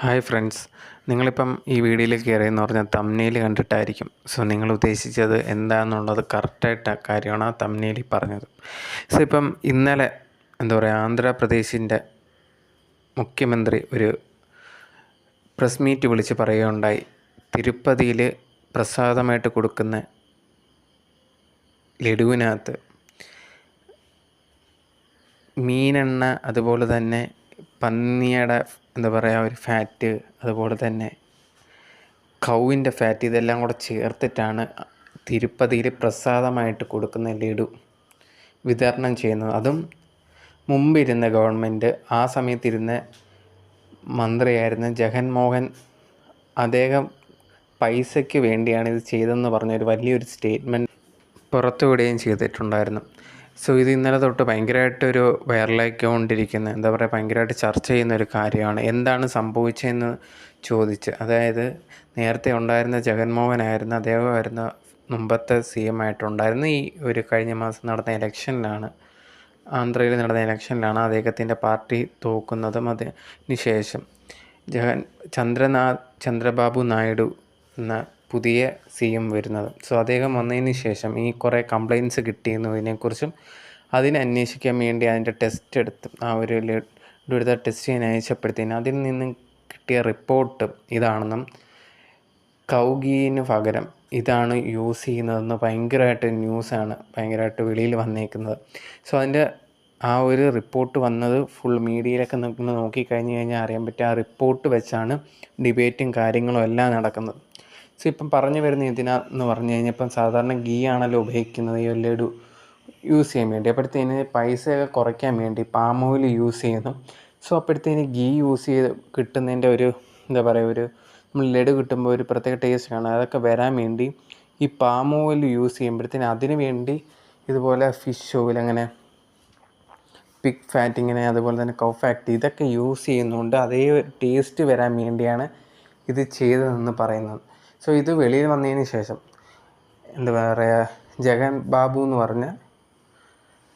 Hi friends. നിങ്ങളിപ്പം ഈ വീഡിയോയിൽ കയറിയെന്ന് പറഞ്ഞാൽ തമ്നയിൽ കണ്ടിട്ടായിരിക്കും. സോ നിങ്ങൾ ഉദ്ദേശിച്ചത് എന്താണെന്നുള്ളത് കറക്റ്റായിട്ട് കാര്യമാണ് ആ തമ്നയിൽ പറഞ്ഞത്. സോ ഇപ്പം ഇന്നലെ എന്താ പറയുക ആന്ധ്രാപ്രദേശിന്റെ മുഖ്യമന്ത്രി ഒരു പ്രസ് മീറ്റ് വിളിച്ച് പറയുകയുണ്ടായി. തിരുപ്പതിയിൽ പ്രസാദമായിട്ട് കൊടുക്കുന്ന ലഡുവിനകത്ത് മീനെണ്ണ അതുപോലെ തന്നെ പന്നിയുടെ എന്താ പറയുക ഒരു ഫാറ്റ് അതുപോലെ തന്നെ കൗവിന്റെ ഫാറ്റ് ഇതെല്ലാം കൂടെ ചേർത്തിട്ടാണ് തിരുപ്പതിയിൽ പ്രസാദമായിട്ട് കൊടുക്കുന്ന ലഡു വിതരണം ചെയ്യുന്നത്. അതും മുമ്പിരുന്ന ഗവൺമെന്റ് ആ സമയത്തിരുന്ന മന്ത്രിയായിരുന്ന ജഗൻമോഹൻ അദ്ദേഹം പൈസയ്ക്ക് വേണ്ടിയാണ് ഇത് ചെയ്തതെന്ന് പറഞ്ഞൊരു വലിയൊരു സ്റ്റേറ്റ്മെന്റ് പുറത്തുവിടുകയും ചെയ്തിട്ടുണ്ടായിരുന്നു. സോ ഇത് ഇന്നലെ തൊട്ട് ഭയങ്കരമായിട്ടൊരു വൈറലായിക്കൊണ്ടിരിക്കുന്ന. എന്താ പറയുക ഭയങ്കരമായിട്ട് ചർച്ച ചെയ്യുന്ന ഒരു കാര്യമാണ്. എന്താണ് സംഭവിച്ചതെന്ന് ചോദിച്ച്. അതായത് നേരത്തെ ഉണ്ടായിരുന്ന ജഗൻമോഹനായിരുന്നു അദ്ദേഹമായിരുന്നു മുമ്പത്തെ സി എം ആയിട്ടുണ്ടായിരുന്ന. ഈ ഒരു കഴിഞ്ഞ മാസം നടന്ന ഇലക്ഷനിലാണ് ആന്ധ്രയിൽ നടന്ന ഇലക്ഷനിലാണ് അദ്ദേഹത്തിന്റെ പാർട്ടി തോക്കുന്നതും അതിന് ശേഷം. ജഗൻ ചന്ദ്രനാഥ് ചന്ദ്രബാബു നായിഡു എന്ന പുതിയ സി എം വരുന്നത്. സോ അദ്ദേഹം വന്നതിന് ശേഷം ഈ കുറേ കംപ്ലയിൻസ് കിട്ടിയെന്നതിനെക്കുറിച്ചും അതിനെ അന്വേഷിക്കാൻ വേണ്ടി അതിന്റെ ടെസ്റ്റ് എടുത്ത് ആ ഒരു എടുത്ത ടെസ്റ്റ് ചെയ്യാൻ അയച്ചപ്പോഴത്തേന് അതിൽ നിന്ന് കിട്ടിയ റിപ്പോർട്ട് ഇതാണെന്നും കൗഗീന് പകരം ഇതാണ് യൂസ് ചെയ്യുന്നതെന്ന് ഭയങ്കരമായിട്ട് ന്യൂസാണ് ഭയങ്കരമായിട്ട് വെളിയിൽ വന്നേക്കുന്നത്. സോ അതിന്റെ ആ ഒരു റിപ്പോർട്ട് വന്നത് ഫുൾ മീഡിയയിലൊക്കെ നോക്കി നോക്കിക്കഴിഞ്ഞ് കഴിഞ്ഞാൽ അറിയാൻ പറ്റും ആ റിപ്പോർട്ട് വെച്ചാണ് ഡിബേറ്റും കാര്യങ്ങളും എല്ലാം നടക്കുന്നത്. സോ ഇപ്പം പറഞ്ഞു വരുന്ന എന്തിനാന്ന് പറഞ്ഞു കഴിഞ്ഞാൽ ഇപ്പം സാധാരണ ഗീ ആണല്ലോ ഉപയോഗിക്കുന്നത്. ഈ ലഡു യൂസ് ചെയ്യാൻ വേണ്ടി. അപ്പോഴത്തേന് പൈസയൊക്കെ കുറയ്ക്കാൻ വേണ്ടി പാം ഓയിൽ യൂസ് ചെയ്യുന്നു. സോ അപ്പോഴത്തേന് ഗീ യൂസ് ചെയ്ത് കിട്ടുന്നതിന്റെ ഒരു എന്താ പറയുക ഒരു നമ്മൾ ലഡു കിട്ടുമ്പോൾ ഒരു പ്രത്യേക ടേസ്റ്റ് ആണ് അതൊക്കെ വരാൻ വേണ്ടി ഈ പാം ഓയിൽ യൂസ് ചെയ്യുമ്പോഴത്തേന് അതിന് വേണ്ടി ഇതുപോലെ ഫിഷ് ഓയിൽ അങ്ങനെ പിക് ഫാറ്റ് ഇങ്ങനെ അതുപോലെ തന്നെ കൗ ഫാറ്റ് ഇതൊക്കെ യൂസ് ചെയ്യുന്നുണ്ട്. അതേ ടേസ്റ്റ് വരാൻ വേണ്ടിയാണ് ഇത് ചെയ്തതെന്ന് പറയുന്നത്. സോ ഇത് വെളിയിൽ വന്നതിന് ശേഷം എന്താ പറയുക ജഗൻ ബാബു എന്ന് പറഞ്ഞ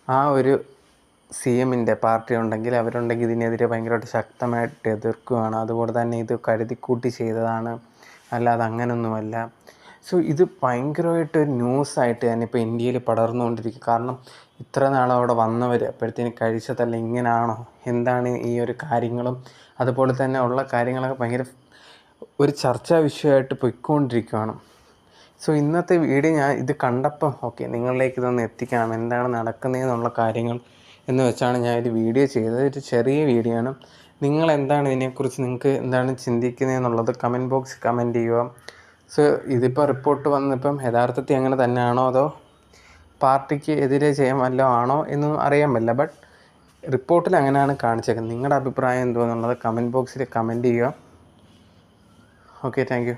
ആ ഒരു സി എമ്മിന്റെ പാർട്ടി ഉണ്ടെങ്കിൽ അവരുണ്ടെങ്കിൽ ഇതിനെതിരെ ഭയങ്കരമായിട്ട് ശക്തമായിട്ട് എതിർക്കുകയാണ്. അതുപോലെ തന്നെ ഇത് കരുതിക്കൂട്ടി ചെയ്തതാണ്. അല്ലാതെ അങ്ങനൊന്നുമല്ല. സോ ഇത് ഭയങ്കരമായിട്ട് ഒരു ന്യൂസായിട്ട് തന്നെ ഇപ്പോൾ ഇന്ത്യയിൽ പടർന്നുകൊണ്ടിരിക്കും. കാരണം ഇത്ര നാളവിടെ വന്നവർ അപ്പോഴത്തേന് കഴിച്ചതല്ല ഇങ്ങനാണോ? എന്താണ് ഈ ഒരു കാര്യങ്ങളും? അതുപോലെ തന്നെ ഉള്ള കാര്യങ്ങളൊക്കെ ഭയങ്കര ഒരു ചർച്ചാ വിഷയമായിട്ട് പൊയ്ക്കൊണ്ടിരിക്കുകയാണ്. സോ ഇന്നത്തെ വീഡിയോ ഞാൻ ഇത് കണ്ടപ്പം ഓക്കെ നിങ്ങളിലേക്ക് ഇതൊന്ന് എത്തിക്കണം എന്താണ് നടക്കുന്നതെന്നുള്ള കാര്യങ്ങൾ എന്ന് വെച്ചാണ് ഞാൻ ഒരു വീഡിയോ ചെയ്തത്. ഒരു ചെറിയ വീഡിയോ ആണ്. നിങ്ങൾ എന്താണ് ഇതിനെക്കുറിച്ച് നിങ്ങൾക്ക് എന്താണ് ചിന്തിക്കുന്നതെന്നുള്ളത് കമന്റ് ബോക്സ് കമന്റ് ചെയ്യുക. സോ ഇതിപ്പോൾ റിപ്പോർട്ട് വന്നിപ്പം യഥാർത്ഥത്തിൽ അങ്ങനെ തന്നെയാണോ അതോ പാർട്ടിക്ക് എതിരെ ചെയ്യാൻ വല്ലതും ആണോ എന്നും അറിയാൻ പറ്റില്ല. ബട്ട് റിപ്പോർട്ടിൽ അങ്ങനെയാണ് കാണിച്ചേക്കുന്നത്. നിങ്ങളുടെ അഭിപ്രായം എന്തോ എന്നുള്ളത് കമന്റ് ബോക്സിൽ കമന്റ് ചെയ്യുക. Okay thank